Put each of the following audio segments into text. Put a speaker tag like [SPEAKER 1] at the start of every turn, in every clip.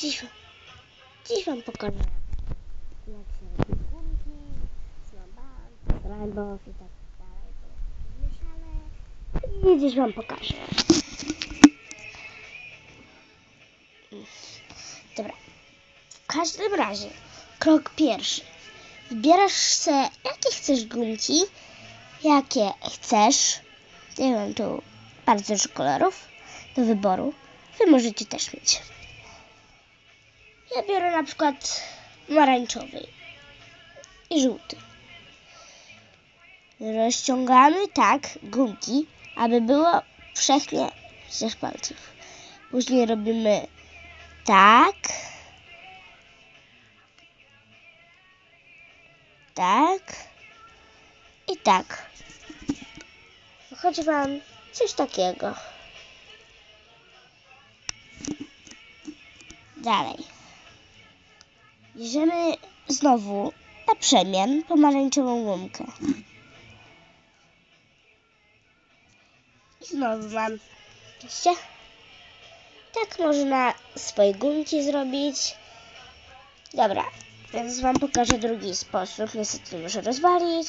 [SPEAKER 1] Dziś, dziś wam pokażę, jak się robi gumki, snowband, rainbow i tak dalej. Zmieszane. I dziś wam pokażę. Dobra. W każdym razie, krok pierwszy. Wybierasz se, jakie chcesz gumki, jakie chcesz. Ja mam tu bardzo dużo kolorów do wyboru. Wy możecie też mieć. Ja biorę na przykład pomarańczowy i żółty. Rozciągamy tak gumki, aby było wszechnie z palców. Później robimy tak. Tak. I tak. Wychodzi wam coś takiego. Dalej. Bierzemy znowu na przemian pomarańczową gumkę. I znowu mam. Widzicie? Tak można swoje gumki zrobić. Dobra, więc wam pokażę drugi sposób. Niestety nie muszę rozwalić.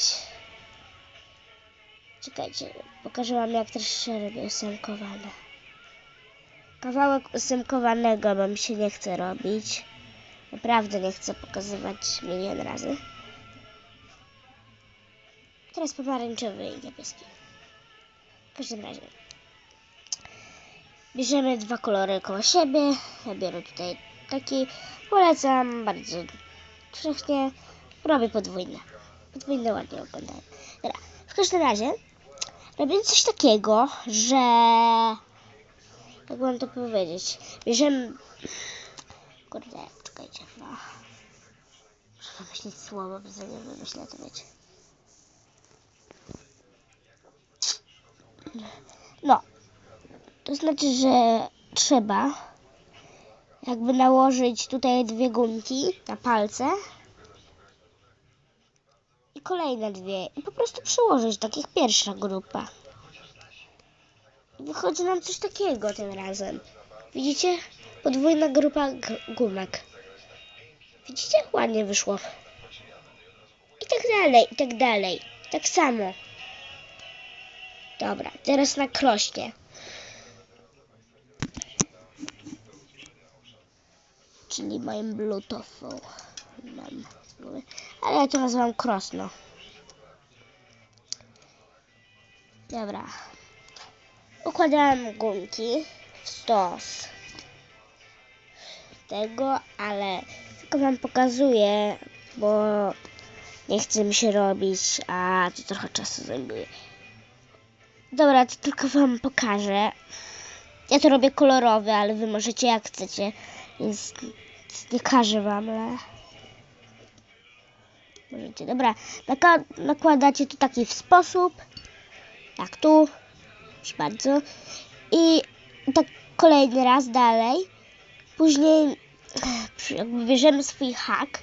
[SPEAKER 1] Czekajcie, pokażę wam jak też się robi ósemkowane. Kawałek ósemkowanego wam się nie chce robić. Naprawdę nie chcę pokazywać milion razy. Teraz pomarańczowy i niebieski. W każdym razie. Bierzemy dwa kolory koło siebie. Ja biorę tutaj taki. Polecam bardzo wszechnie. Robię podwójne. Podwójne ładnie wyglądają. Dobra. W każdym razie robimy coś takiego, że jak mam to powiedzieć, bierzemy kurde, czekajcie, no muszę wymyślić słowo, bo za nie wymyślę to wiecie. No, to znaczy, że trzeba jakby nałożyć tutaj dwie gumki na palce i kolejne dwie i po prostu przyłożyć, tak jak pierwsza grupa. Wychodzi nam coś takiego tym razem. Widzicie? Podwójna grupa gumek. Widzicie? Ładnie wyszło. I tak dalej, i tak dalej. Tak samo. Dobra, teraz na krośnie. Czyli moim bluetoothu. Ale ja to nazywam krosno. Dobra. Układałem gumki w stos tego, ale tylko wam pokazuję, bo nie chce mi się robić, a to trochę czasu zajmuje. Dobra, to tylko wam pokażę. Ja to robię kolorowy, ale wy możecie jak chcecie, więc nie każę wam, ale możecie. Dobra, nakładacie to taki w sposób, jak tu, proszę bardzo, i tak kolejny raz dalej. Później jakby bierzemy swój hak,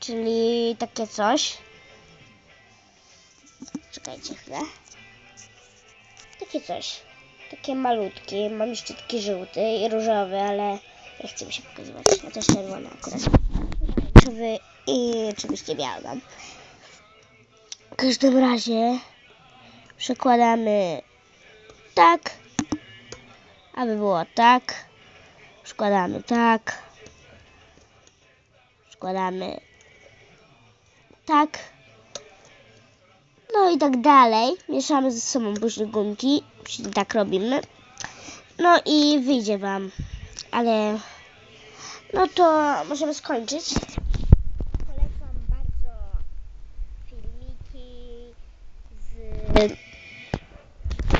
[SPEAKER 1] czyli takie coś. Czekajcie chwilę. Takie coś. Takie malutkie. Mam jeszcze taki żółty i różowy, ale nie chcę mi się pokazywać. Ja też czerwony akurat. Pomarańczowy i oczywiście biały. W każdym razie przekładamy tak, aby było tak. Składamy tak. Składamy tak. No i tak dalej. Mieszamy ze sobą później gumki. Czyli tak robimy. No i wyjdzie Wam. Ale no to możemy skończyć. Polecam bardzo filmiki z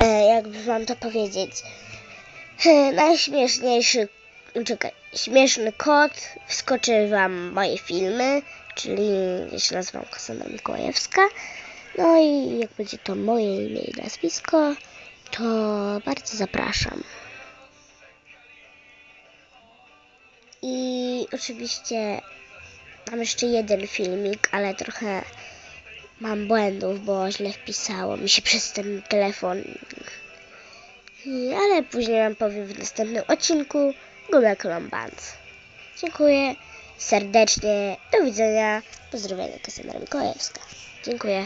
[SPEAKER 1] e, jakby Wam to powiedzieć najśmieszniejszy czekaj, śmieszny kot wskoczy wam moje filmy, czyli ja się nazywam Kassandra Mikołajewska. No i jak będzie to moje imię i nazwisko, to bardzo zapraszam. I oczywiście mam jeszcze jeden filmik, ale trochę mam błędów, bo źle wpisało mi się przez ten telefon. I- Ale później wam powiem w następnym odcinku Gumek Lomband. Dziękuję serdecznie. Do widzenia. Pozdrowienia Kassandra Mikołajewska. Dziękuję.